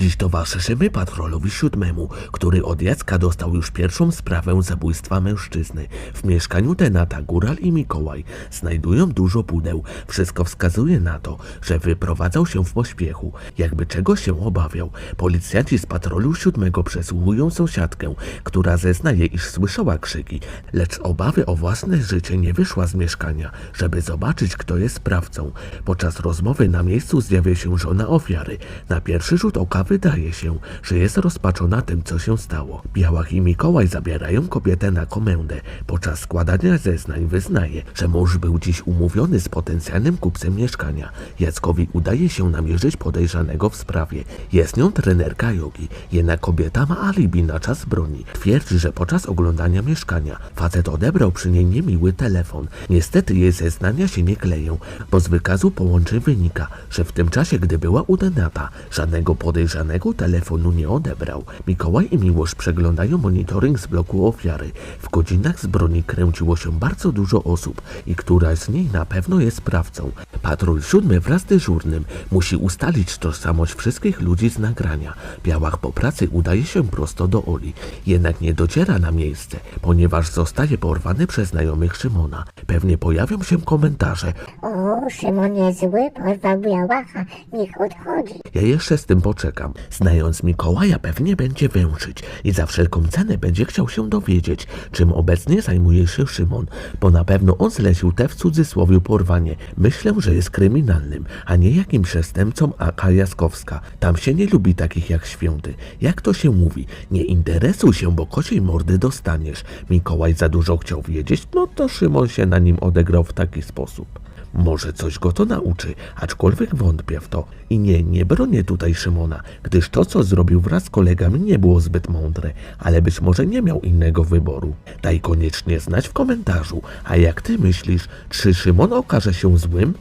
Dziś towarzyszymy patrolowi siódmemu, który od Jacka dostał już pierwszą sprawę zabójstwa mężczyzny. W mieszkaniu Tenata Góral i Mikołaj znajdują dużo pudeł. Wszystko wskazuje na to, że wyprowadzał się w pośpiechu, jakby czegoś się obawiał. Policjanci z patrolu siódmego przesłuchują sąsiadkę, która zeznaje, iż słyszała krzyki, lecz obawy o własne życie nie wyszła z mieszkania, żeby zobaczyć, kto jest sprawcą. Podczas rozmowy na miejscu zjawia się żona ofiary. Na pierwszy rzut oka wydaje się, że jest rozpaczona tym, co się stało. Białach i Mikołaj zabierają kobietę na komendę. Podczas składania zeznań wyznaje, że mąż był dziś umówiony z potencjalnym kupcem mieszkania. Jackowi udaje się namierzyć podejrzanego w sprawie. Jest nią trenerka jogi, jednak kobieta ma alibi na czas broni. Twierdzi, że podczas oglądania mieszkania facet odebrał przy niej niemiły telefon. Niestety jej zeznania się nie kleją, bo z wykazu połączeń wynika, że w tym czasie, gdy była u Denata, żadnego podejrzanego telefonu nie odebrał. Mikołaj i Miłosz przeglądają monitoring z bloku ofiary. W godzinach z broni kręciło się bardzo dużo osób i któraś z niej na pewno jest sprawcą. Patrol siódmy wraz z dyżurnym musi ustalić tożsamość wszystkich ludzi z nagrania. Białach po pracy udaje się prosto do Oli, jednak nie dociera na miejsce, ponieważ zostaje porwany przez znajomych Szymona. Pewnie pojawią się komentarze, O, Szymon jest zły, porwał Białacha, niech odchodzi. Ja jeszcze z tym poczekam. Znając Mikołaja pewnie będzie węszyć i za wszelką cenę będzie chciał się dowiedzieć, czym obecnie zajmuje się Szymon, bo na pewno on zlecił te w cudzysłowie porwanie. Myślę, że jest kryminalnym, a nie jakim przestępcą Aka Jaskowska. Tam się nie lubi takich jak święty. Jak to się mówi? Nie interesuj się, bo kociej mordy dostaniesz. Mikołaj za dużo chciał wiedzieć, no to Szymon się na nim odegrał w taki sposób. Może coś go to nauczy, aczkolwiek wątpię w to. I nie, nie bronię tutaj Szymona, gdyż to, co zrobił wraz z kolegami, nie było zbyt mądre, ale być może nie miał innego wyboru. Daj koniecznie znać w komentarzu, a jak ty myślisz, czy Szymon okaże się złym?